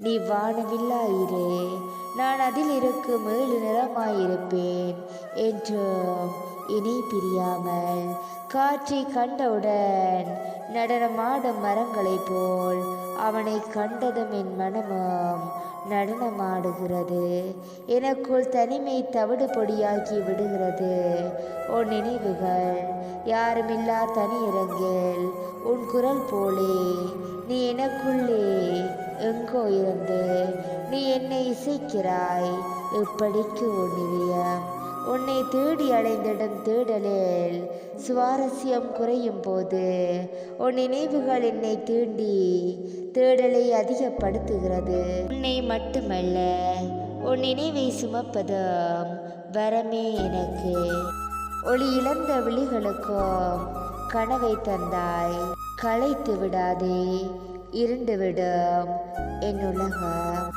நீ வானவில்லாயிரே நான் அதில் இருக்கும் ஏழு நிறமாயிருப்பேன் என்றும் இணை பிரியாமல் காற்றை கண்டவுடன் நடனமாடும் மரங்களைப் போல் அவனை கண்டதும் என் மனமும் நடனமாடுகிறது. எனக்குள் தனிமை தவிடு பொடியாகி விடுகிறது. உன் நினைவுகள் யாருமில்லா தனி தனியிரங்கில் உன் குரல் போலே நீ எனக்குள்ளே எங்கோ இருந்து நீ என்னை இசைக்கிறாய்? இப்படிக்கு ஒன்றியம் உன்னை தேடி அடைந்திடும் தேடலில் சுவாரஸ்யம் குறையும் போது உன் நினைவுகள் என்னை தீண்டி தேடலை அதிகப்படுத்துகிறது. உன்னை மட்டுமல்ல உன் நினைவை சுமப்பதும் வரமே எனக்கு. ஒளி இழந்த விழிகளுக்கும் கனவை தந்தாய். களைத்து விடாதே இருண்டு விடும் என் உலகம்